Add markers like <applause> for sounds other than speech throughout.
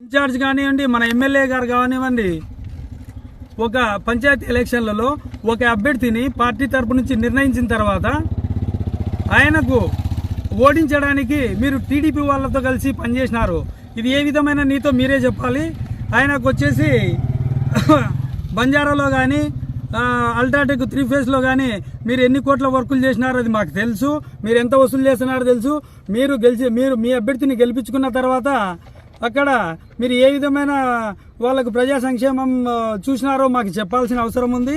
Incharge కానివ్వండి మన MLA గారు కానివ్వండి ఒక పంచాయతీ ఎలక్షన్లలో ఒక అభ్యర్థిని పార్టీ తరపు నుంచి నిర్ణయించిన తర్వాత ఆయనకు ఓడించడానికి మీరు టీడీపీ వాళ్ళతో కలిసి పనిచేసినారు. ఇది ఏ విధమైన నీతో మీరే చెప్పాలి? ఆయనకు వచ్చేసి బంజారాలో కానీ అల్ట్రాటెక్ త్రీ ఫేస్లో కానీ మీరు ఎన్ని కోట్ల వర్కులు చేసినారో అది మాకు తెలుసు. మీరు ఎంత వసూలు చేస్తున్నారో తెలుసు. మీరు గెలిచి మీరు మీ అభ్యర్థిని గెలిపించుకున్న తర్వాత అక్కడ మీరు ఏ విధమైన వాళ్ళకు ప్రజా సంక్షేమం చూసినారో మాకు చెప్పాల్సిన అవసరం ఉంది.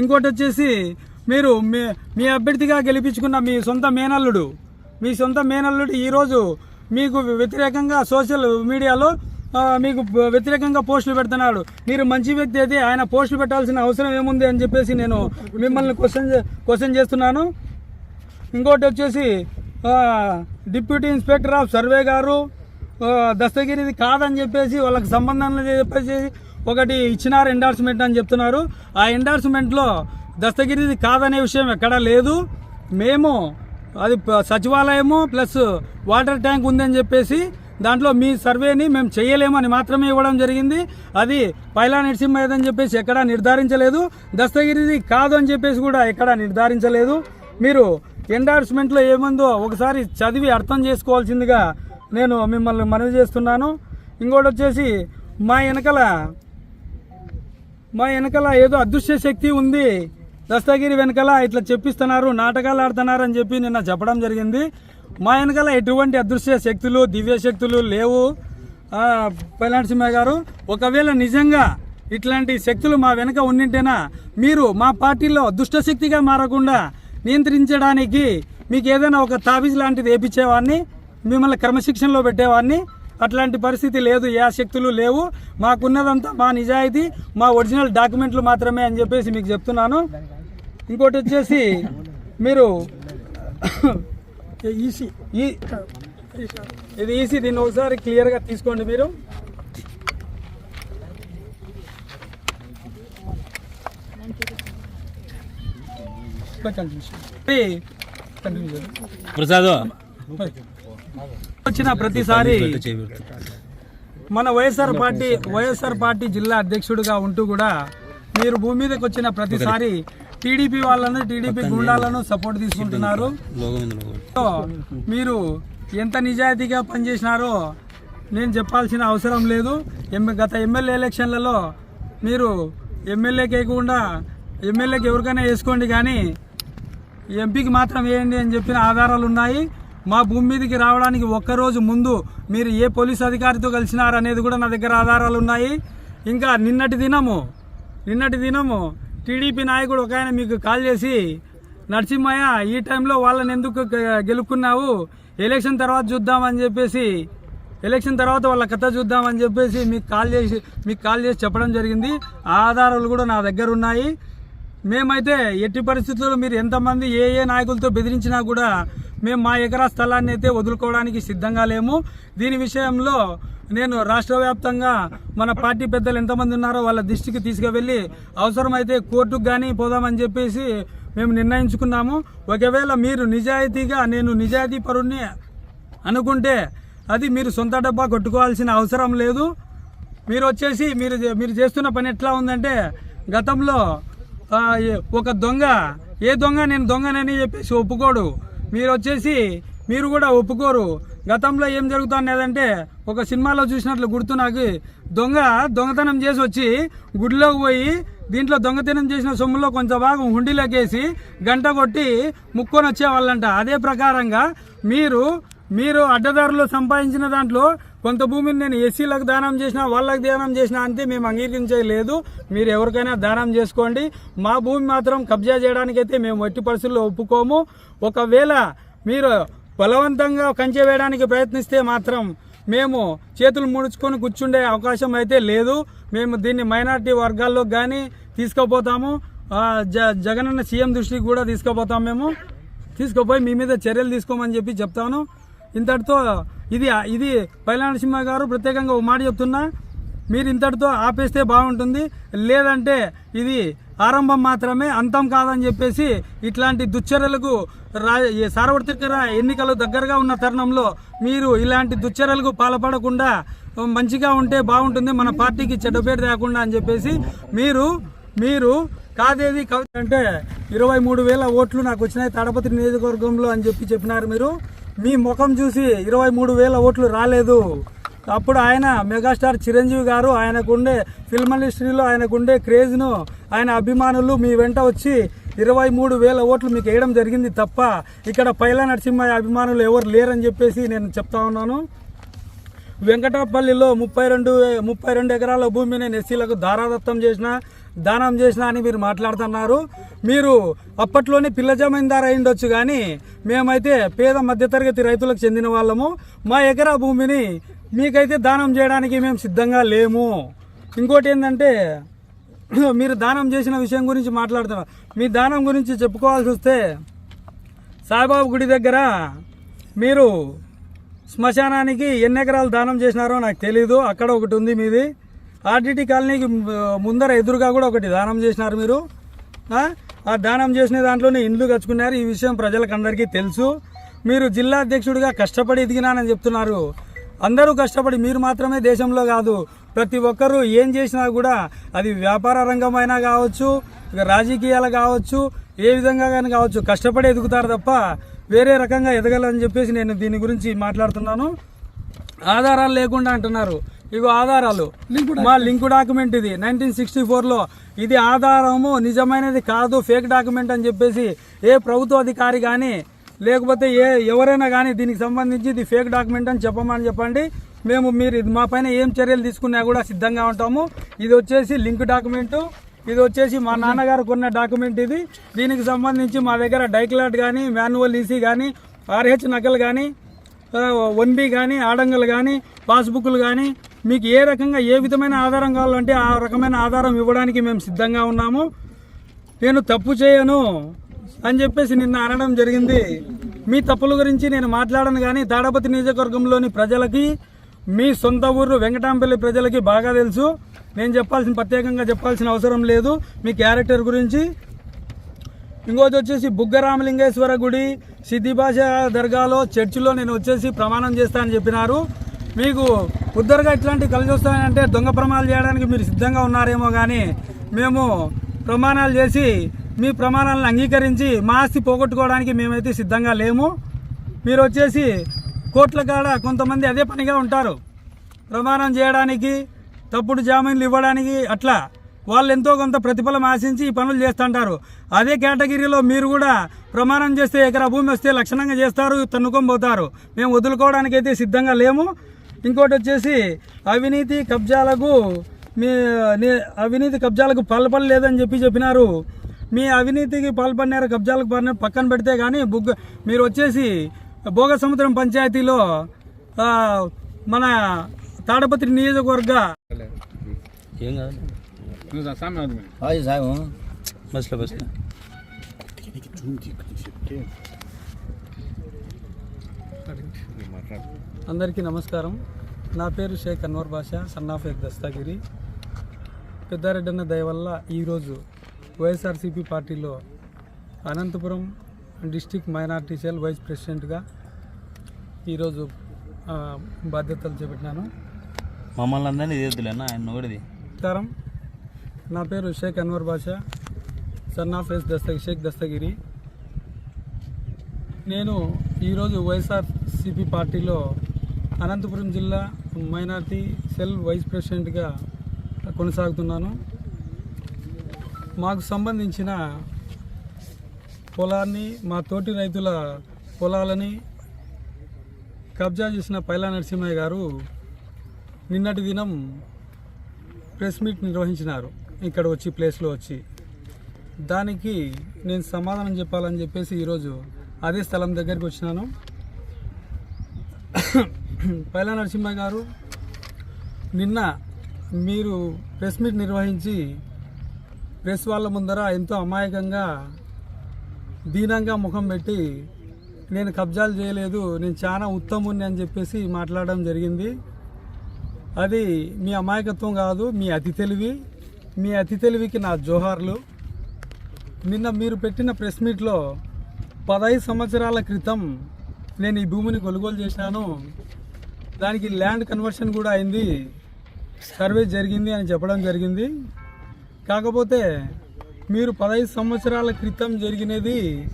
ఇంకోటి వచ్చేసి మీరు మీ మీ అభ్యర్థిగా గెలిపించుకున్న మీ సొంత మేనల్లుడు మీ సొంత మేనల్లుడు ఈరోజు మీకు వ్యతిరేకంగా సోషల్ మీడియాలో మీకు వ్యతిరేకంగా పోస్టులు పెడుతున్నాడు. మీరు మంచి వ్యక్తి అయితే ఆయన పోస్టులు పెట్టాల్సిన అవసరం ఏముంది అని చెప్పేసి నేను మిమ్మల్ని క్వశ్చన్ క్వశ్చన్ చేస్తున్నాను. ఇంకోటి వచ్చేసి డిప్యూటీ ఇన్స్పెక్టర్ ఆఫ్ సర్వే గారు దస్తగిరిది కాదని చెప్పేసి వాళ్ళకి సంబంధం లేదని చెప్పేసి ఒకటి ఇచ్చినారు ఎండార్స్మెంట్ అని చెప్తున్నారు. ఆ ఎండార్స్మెంట్లో దస్తగిరిది కాదనే విషయం ఎక్కడా లేదు. మేము అది సచివాలయము ప్లస్ వాటర్ ట్యాంక్ ఉందని చెప్పేసి దాంట్లో మీ సర్వేని మేము చేయలేమని మాత్రమే ఇవ్వడం జరిగింది. అది పైలా నరసింహ అని చెప్పేసి ఎక్కడా నిర్ధారించలేదు. దస్తగిరిది కాదు అని చెప్పేసి కూడా ఎక్కడా నిర్ధారించలేదు. మీరు ఎండార్స్మెంట్లో ఏముందో ఒకసారి చదివి అర్థం చేసుకోవాల్సిందిగా నేను మిమ్మల్ని మనవి చేస్తున్నాను. ఇంకోటి వచ్చేసి మా వెనకల మా వెనకల ఏదో అదృశ్య శక్తి ఉంది. దస్తగిరి వెనకాల ఇట్లా చెప్పిస్తున్నారు నాటకాలు ఆడుతున్నారు అని చెప్పి నిన్న చెప్పడం జరిగింది. మా వెనకాల ఎటువంటి అదృశ్య శక్తులు దివ్య శక్తులు లేవు పైలాంటి సింహ గారు ఒకవేళ నిజంగా ఇట్లాంటి శక్తులు మా వెనక ఉన్నింటేనా మీరు మా పార్టీలో దుష్టశక్తిగా మారకుండా నియంత్రించడానికి మీకు ఏదైనా ఒక తాబీజ్ లాంటిది వేపించేవాడిని. మిమ్మల్ని క్రమశిక్షణలో పెట్టేవాడిని. అట్లాంటి పరిస్థితి లేదు. ఏ శక్తులు లేవు. మాకున్నదంతా మా నిజాయితీ మా ఒరిజినల్ డాక్యుమెంట్లు మాత్రమే అని చెప్పేసి మీకు చెప్తున్నాను. ఇంకోటి వచ్చేసి మీరు ఈసీ ఈ ఇది ఈసీ దీన్ని ఒకసారి క్లియర్గా తీసుకోండి మీరు. ప్రసాద్. వచ్చిన ప్రతిసారి మన వైఎస్ఆర్ పార్టీ వైఎస్ఆర్ పార్టీ జిల్లా అధ్యక్షుడిగా ఉంటూ కూడా మీరు భూమి మీదకి వచ్చిన ప్రతిసారి టీడీపీ వాళ్ళను టీడీపీ గుండాలను సపోర్ట్ తీసుకుంటున్నారు. మీరు ఎంత నిజాయితీగా పనిచేసినారో నేను చెప్పాల్సిన అవసరం లేదు. గత ఎమ్మెల్యే ఎలక్షన్లలో మీరు ఎమ్మెల్యేకి వేయకుండా ఎమ్మెల్యేకి ఎవరికైనా వేసుకోండి కానీ ఎంపీకి మాత్రం వేయండి అని చెప్పిన ఆధారాలు ఉన్నాయి. మా భూమి మీదకి రావడానికి ఒక్కరోజు ముందు మీరు ఏ పోలీస్ అధికారితో కలిసినారు అనేది కూడా నా దగ్గర ఆధారాలు ఉన్నాయి. ఇంకా నిన్నటి దినము నిన్నటి దినము టీడీపీ నాయకుడు ఒక ఆయన మీకు కాల్ చేసి నరసింహయ్య ఈ టైంలో వాళ్ళని ఎందుకు గె- గెలుక్కున్నావు? ఎలక్షన్ తర్వాత చూద్దామని చెప్పేసి ఎలక్షన్ తర్వాత వాళ్ళ కథ చూద్దామని చెప్పేసి మీకు కాల్ చేసి మీకు కాల్ చేసి చెప్పడం జరిగింది. ఆ ఆధారాలు కూడా నా దగ్గర ఉన్నాయి. మేమైతే ఎట్టి పరిస్థితుల్లో మీరు ఎంతమంది ఏ ఏ నాయకులతో బెదిరించినా కూడా మేము మా ఎకరా స్థలాన్ని అయితే వదులుకోవడానికి సిద్ధంగా లేము. దీని విషయంలో నేను రాష్ట్ర వ్యాప్తంగా మన పార్టీ పెద్దలు ఎంతమంది ఉన్నారో వాళ్ళ దృష్టికి తీసుకువెళ్ళి అవసరమైతే కోర్టుకు కానీ పోదామని చెప్పేసి మేము నిర్ణయించుకున్నాము. ఒకవేళ మీరు నిజాయితీగా నేను నిజాయితీ పరుణ్ణి అనుకుంటే అది మీరు సొంత డబ్బా కొట్టుకోవాల్సిన అవసరం లేదు. మీరు వచ్చేసి మీరు మీరు చేస్తున్న పని ఎట్లా ఉందంటే గతంలో ఒక దొంగ ఏ దొంగ నేను దొంగనని చెప్పేసి ఒప్పుకోడు. మీరు వచ్చేసి మీరు కూడా ఒప్పుకోరు. గతంలో ఏం జరుగుతున్నదంటే ఒక సినిమాలో చూసినట్లు గుర్తు నాకు. దొంగ దొంగతనం చేసి వచ్చి గుడిలోకి పోయి దీంట్లో దొంగతనం చేసిన సొమ్ములో కొంచెం భాగం హుండీలోకేసి గంట కొట్టి ముక్కొని వచ్చేవాళ్ళంట. అదే ప్రకారంగా మీరు మీరు అడ్డదారులు సంపాదించిన దాంట్లో కొంత భూమిని నేను ఎస్సీలకు దానం చేసిన వాళ్ళకి దానం చేసిన అంతే మేము అంగీకరించలేదు. మీరు ఎవరికైనా దానం చేసుకోండి. మా భూమి మాత్రం కబ్జా చేయడానికైతే మేము ఎట్టి పరిస్థితుల్లో ఒప్పుకోము. ఒకవేళ మీరు బలవంతంగా కంచె వేయడానికి ప్రయత్నిస్తే మాత్రం మేము చేతులు ముడుచుకొని కూర్చుండే అవకాశం అయితే లేదు. మేము దీన్ని మైనార్టీ వర్గాల్లో కానీ తీసుకుపోతాము. జ జగనన్న సీఎం దృష్టికి కూడా తీసుకుపోతాం మేము. తీసుకుపోయి మీ మీద చర్యలు తీసుకోమని చెప్పి చెప్తాను. ఇంతటితో ఇది ఇది పైలానసింహ గారు ప్రత్యేకంగా ఒక మాట చెప్తున్నా. మీరు ఇంతటితో ఆపేస్తే బాగుంటుంది. లేదంటే ఇది ఆరంభం మాత్రమే అంతం కాదని చెప్పేసి ఇట్లాంటి దుశ్చర్యలకు రా సార్వత్రిక ఎన్నికలు దగ్గరగా ఉన్న తరుణంలో మీరు ఇలాంటి దుశ్చర్యలకు పాల్పడకుండా మంచిగా ఉంటే బాగుంటుంది. మన పార్టీకి చెడ్డ పేరు లేకుండా అని చెప్పేసి మీరు మీరు కాదేది కాదు అంటే ఇరవై మూడు వేల ఓట్లు నాకు వచ్చినాయి తడపతి నియోజకవర్గంలో అని చెప్పి చెప్పినారు మీరు. మీ ముఖం చూసి ఇరవై మూడు వేల ఓట్లు రాలేదు. అప్పుడు ఆయన మెగాస్టార్ చిరంజీవి గారు ఆయనకుండే ఫిల్మ్ ఇండస్ట్రీలో ఆయనకుండే క్రేజ్ను ఆయన అభిమానులు మీ వెంట వచ్చి ఇరవై మూడు వేల ఓట్లు మీకు వేయడం జరిగింది తప్ప ఇక్కడ పైలా నరసింహయ్య అభిమానులు ఎవరు లేరని చెప్పేసి నేను చెప్తా ఉన్నాను. వెంకటపల్లిలో ముప్పై రెండు ముప్పై రెండు ఎకరాల భూమిని నేను ఎస్సీలకు ధారాదత్తం చేసిన దానం చేసిన అని మీరు మాట్లాడుతున్నారు. మీరు అప్పట్లోనే పిల్ల జమీందారు అయిండొచ్చు కానీ మేమైతే పేద మధ్యతరగతి రైతులకు చెందిన వాళ్ళము. మా ఎకరా భూమిని మీకైతే దానం చేయడానికి మేము సిద్ధంగా లేము. ఇంకోటి ఏంటంటే <clears throat> మీరు దానం చేసిన విషయం గురించి మాట్లాడుతున్నారు మీ దానం గురించి చెప్పుకోవాల్సి వస్తే సాయిబాబు గుడి దగ్గర మీరు శ్మశానానికి ఎన్ని ఎకరాలు దానం చేసినారో నాకు తెలీదు. అక్కడ ఒకటి ఉంది మీది. ఆర్టీటీ కాలనీకి ముందర ఎదురుగా కూడా ఒకటి దానం చేసినారు మీరు. ఆ? దానం చేసిన దాంట్లోనే ఇండ్లు కచ్చుకున్నారు ఈ విషయం ప్రజలకు అందరికీ తెలుసు. మీరు జిల్లా అధ్యక్షుడిగా కష్టపడి ఎదిగినానని చెప్తున్నారు. అందరూ కష్టపడి మీరు మాత్రమే దేశంలో కాదు ప్రతి ఒక్కరూ ఏం చేసినా కూడా అది వ్యాపార రంగమైనా కావచ్చు రాజకీయాలు కావచ్చు ఏ విధంగా కానీ కావచ్చు కష్టపడి ఎదుగుతారు తప్ప వేరే రకంగా ఎదగలని చెప్పేసి నేను దీని గురించి మాట్లాడుతున్నాను. ఆధారాలు లేకుండా అంటున్నారు. ఇగో ఆధారాలు. మా లింక్ డాక్యుమెంట్ ఇది. నైన్టీన్ సిక్స్టీ ఫోర్లో ఇది ఆధారము నిజమైనది కాదు ఫేక్ డాక్యుమెంట్ అని చెప్పేసి ఏ ప్రభుత్వ అధికారి కానీ లేకపోతే ఏ ఎవరైనా కానీ దీనికి సంబంధించి ఇది ఫేక్ డాక్యుమెంట్ అని చెప్పమని చెప్పండి. మేము మీరు ఇది మా పైన ఏం చర్యలు తీసుకున్నా కూడా సిద్ధంగా ఉంటాము. ఇది వచ్చేసి లింక్ డాక్యుమెంటు. ఇది వచ్చేసి మా నాన్నగారు కొన్న డాక్యుమెంట్ ఇది. దీనికి సంబంధించి మా దగ్గర డైక్లాట్ కానీ మాన్యువల్ ఈసీ కానీ ఆర్హెచ్ నకలు కానీ వన్ బి కానీ ఆడంగలు కానీ పాస్బుక్లు కానీ మీకు ఏ రకంగా ఏ విధమైన ఆధారం కావాలంటే ఆ రకమైన ఆధారం ఇవ్వడానికి మేము సిద్ధంగా ఉన్నాము. నేను తప్పు చేయను అని చెప్పేసి నిన్న అనడం జరిగింది. మీ తప్పుల గురించి నేను మాట్లాడను కానీ తాడపతి నియోజకవర్గంలోని ప్రజలకి మీ సొంత ఊరు వెంకటాంపల్లి ప్రజలకి బాగా తెలుసు. నేను చెప్పాల్సిన ప్రత్యేకంగా చెప్పాల్సిన అవసరం లేదు. మీ క్యారెక్టర్ గురించి. ఇంకోటి వచ్చేసి బుగ్గ రామలింగేశ్వర గుడి సిద్ధిభాష దర్గాలో చర్చిలో నేను వచ్చేసి ప్రమాణం చేస్తానని చెప్పినారు. మీకు ఉద్దరుగా ఇట్లాంటి కలిసి వస్తాయంటే దొంగ ప్రమాణాలు చేయడానికి మీరు సిద్ధంగా ఉన్నారేమో కానీ మేము ప్రమాణాలు చేసి మీ ప్రమాణాలను అంగీకరించి మా ఆస్తి పోగొట్టుకోవడానికి మేమైతే సిద్ధంగా లేము. మీరు వచ్చేసి కోట్ల కాడ కొంతమంది అదే పనిగా ఉంటారు. ప్రమాణం చేయడానికి తప్పుడు జామీన్లు ఇవ్వడానికి అట్లా వాళ్ళు ఎంతో కొంత ప్రతిఫలం ఆశించి ఈ పనులు చేస్తుంటారు. అదే కేటగిరీలో మీరు కూడా ప్రమాణం చేస్తే ఎకరా భూమి వస్తే లక్షణంగా చేస్తారు తన్నుకొని పోతారు. మేము వదులుకోవడానికి అయితే సిద్ధంగా లేము. ఇంకోటి వచ్చేసి అవినీతి కబ్జాలకు మీ అవినీతి కబ్జాలకు పాల్పడలేదని చెప్పి చెప్పినారు. మీ అవినీతికి పాల్పడినారు కబ్జాలకు పడిన పక్కన పెడితే కానీ బుగ్గ మీరు వచ్చేసి భోగ సముద్రం పంచాయతీలో మన తాడపత్రి నియోజకవర్గ ఏం కాదు. సాయం అందరికీ నమస్కారం. నా పేరు షేక్ అన్వర్ బాషా సన్నాఫ్ దస్తాగిరి. పెద్దారెడ్డన్న దయ వల్ల ఈరోజు వైఎస్ఆర్సీపీ పార్టీలో Anantapur district minority cell vice ప్రెసిడెంట్గా ఈరోజు బాధ్యతలు చేపట్టినాను. మమ్మల్ని అందరినీ ఆయన ఒకటిది నమస్కారం. నా పేరు Shaik Anwar Basha son of S దస్తగి Shaik Dastagiri. నేను ఈరోజు వైఎస్ఆర్ సిపి పార్టీలో అనంతపురం జిల్లా మైనార్టీ సెల్ వైస్ ప్రెసిడెంట్గా కొనసాగుతున్నాను. మాకు సంబంధించిన పొలాన్ని మా తోటి రైతుల పొలాలని కబ్జా చేసిన పైలా నరసింహయ్య గారు నిన్నటి దినం ప్రెస్ మీట్ నిర్వహించినారు. ఇక్కడ వచ్చి ప్లేస్లో వచ్చి. దానికి నేను సమాధానం చెప్పాలని చెప్పేసి ఈరోజు అదే స్థలం దగ్గరికి వచ్చినాను. పైలా నరసింహ గారు నిన్న మీరు ప్రెస్ మీట్ నిర్వహించి ప్రెస్ వాళ్ళ ముందర ఎంతో అమాయకంగా దీనంగా ముఖం పెట్టి నేను కబ్జాలు చేయలేదు నేను చాలా ఉత్తముని అని చెప్పేసి మాట్లాడడం జరిగింది. అది మీ అమాయకత్వం కాదు మీ అతి తెలివి. మీ అతి తెలివికి నా జోహార్లు. నిన్న మీరు పెట్టిన ప్రెస్ మీట్లో పదహైదు సంవత్సరాల క్రితం నేను ఈ భూమిని కొనుగోలు చేశాను. దానికి ల్యాండ్ కన్వర్షన్ కూడా అయింది. సర్వే జరిగింది అని చెప్పడం జరిగింది. కాకపోతే మీరు పదహైదు సంవత్సరాల క్రితం జరిగినది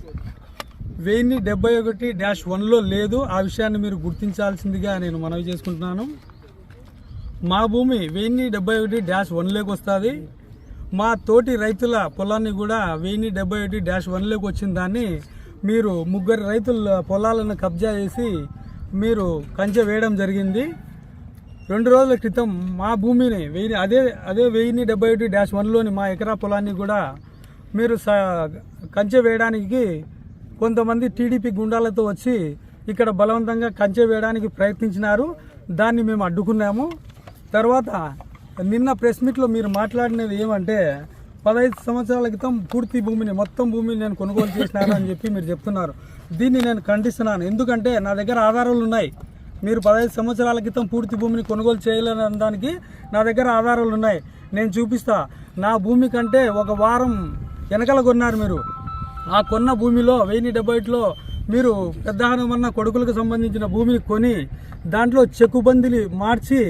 వెయ్యి డెబ్బై ఒకటి డాష్ వన్లో లేదు. ఆ విషయాన్ని మీరు గుర్తించాల్సిందిగా నేను మనవి చేసుకుంటున్నాను. మా భూమి వెయ్యి డెబ్బై ఒకటి డాష్ వన్లోకి వస్తుంది. మా తోటి రైతుల పొలాన్ని కూడా వెయ్యి డెబ్బై ఒకటి డాష్ వన్లోకి వచ్చిన దాన్ని మీరు ముగ్గురు రైతుల పొలాలను కబ్జా చేసి మీరు కంచె వేయడం జరిగింది. రెండు రోజుల క్రితం మా భూమిని వెయ్యి అదే అదే వెయ్యి డెబ్బై ఒకటి డ్యాష్ వన్లోని మా ఎకరా పొలాన్ని కూడా మీరు స కంచె వేయడానికి కొంతమంది టీడీపీ గుండాలతో వచ్చి ఇక్కడ బలవంతంగా కంచె వేయడానికి ప్రయత్నించినారు. దాన్ని మేము అడ్డుకున్నాము. తర్వాత నిన్న ప్రెస్ మీట్లో మీరు మాట్లాడినది ఏమంటే పదహైదు సంవత్సరాల క్రితం పూర్తి భూమిని మొత్తం భూమిని నేను కొనుగోలు చేసినాను అని చెప్పి మీరు చెప్తున్నారు. దీన్ని నేను ఖండిస్తున్నాను. ఎందుకంటే నా దగ్గర ఆధారాలు ఉన్నాయి. మీరు పదహైదు సంవత్సరాల క్రితం పూర్తి భూమిని కొనుగోలు చేయలేని దానికి నా దగ్గర ఆధారాలు ఉన్నాయి. నేను చూపిస్తా. నా భూమి కంటే ఒక వారం వెనకల కొన్నారు మీరు. ఆ కొన్న భూమిలో వెయ్యి డెబ్బై ఒకటిలో మీరు పెద్ద హనుమన్న కొడుకులకు సంబంధించిన భూమిని కొని దాంట్లో చెక్కుబందిని మార్చి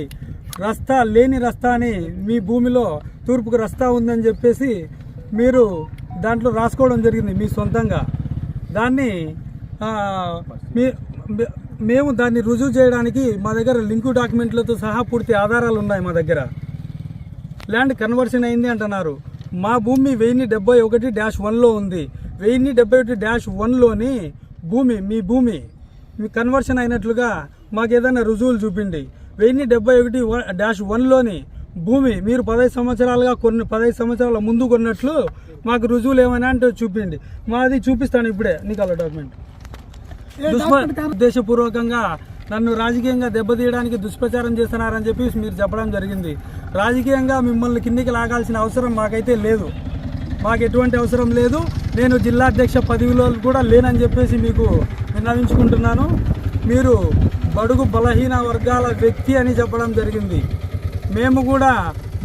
రస్తా లేని రస్తా అని మీ భూమిలో తూర్పుకు రస్తా ఉందని చెప్పేసి మీరు దాంట్లో రాసుకోవడం జరిగింది మీ సొంతంగా. దాన్ని మీ మేము దాన్ని రుజువు చేయడానికి మా దగ్గర లింకు డాక్యుమెంట్లతో సహా పూర్తి ఆధారాలు ఉన్నాయి మా దగ్గర. ల్యాండ్ కన్వర్షన్ అయింది అంటున్నారు. మా భూమి వెయ్యి డెబ్బై ఒకటి డాష్ వన్లో ఉంది. వెయ్యి డెబ్బై ఒకటి డాష్ వన్లోని భూమి మీ భూమి మీ కన్వర్షన్ అయినట్లుగా మాకు ఏదైనా రుజువులు చూపిండి. వెయ్యి డెబ్బై ఒకటి డాష్ వన్లోని భూమి మీరు పదహైదు సంవత్సరాలుగా కొన్ని పదహైదు సంవత్సరాల ముందు కొన్నట్లు మాకు రుజువులు ఏమైనా అంటే చూపిండి మాది చూపిస్తాను ఇప్పుడే నీకు అలా డాక్యుమెంట్ ఉద్దేశపూర్వకంగా నన్ను రాజకీయంగా దెబ్బతీయడానికి దుష్ప్రచారం చేస్తున్నారని చెప్పి మీరు చెప్పడం జరిగింది. రాజకీయంగా మిమ్మల్ని కిందికి లాగాల్సిన అవసరం మాకైతే లేదు. మాకు ఎటువంటి అవసరం లేదు. నేను జిల్లా అధ్యక్ష పదవిలో కూడా లేనని చెప్పేసి మీకు విన్నవించుకుంటున్నాను. మీరు బడుగు బలహీన వర్గాల వ్యక్తి అని చెప్పడం జరిగింది. మేము కూడా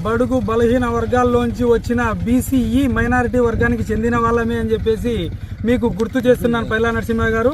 బడుగు బలహీన వర్గాల్లోంచి వచ్చిన బీసీఈ మైనారిటీ వర్గానికి చెందిన వాళ్ళమే అని చెప్పేసి మీకు గుర్తు చేస్తున్నాను పైలా నరసింహ గారు.